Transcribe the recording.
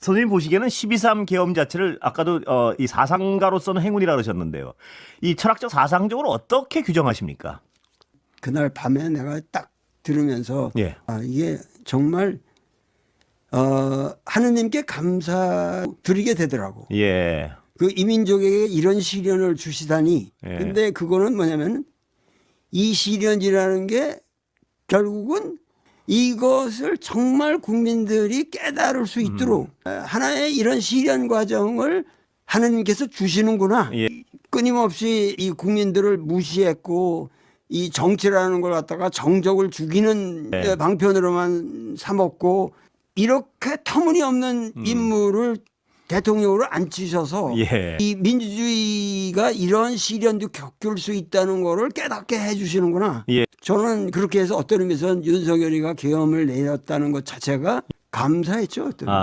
선생님 보시기에는 12.3 계엄 자체를 아까도 어, 이 사상가로서는 행운이라 그러셨는데요. 이 철학적 사상적으로 어떻게 규정하십니까? 그날 밤에 내가 딱 들으면서 예. 아 이게 정말 어 하느님께 감사 드리게 되더라고. 예. 그 이민족에게 이런 시련을 주시다니. 예. 근데 그거는 뭐냐면 이 시련이라는 게 결국은 이것을 정말 국민들이 깨달을 수 있도록 음. 어, 하나의 이런 시련 과정을 하느님께서 주시는구나. 예. 끊임없이 이 국민들을 무시했고 이 정치라는 걸 갖다가 정적을 죽이는 네. 방편으로만 삼았고 이렇게 터무니없는 인물을 대통령으로 앉히셔서 예. 이 민주주의가 이런 시련도 겪을 수 있다는 거를 깨닫게 해주시는구나. 예. 저는 그렇게 해서 어떤 의미에서는 윤석열이가 계엄을 내렸다는 것 자체가 감사했죠. 어떤 아.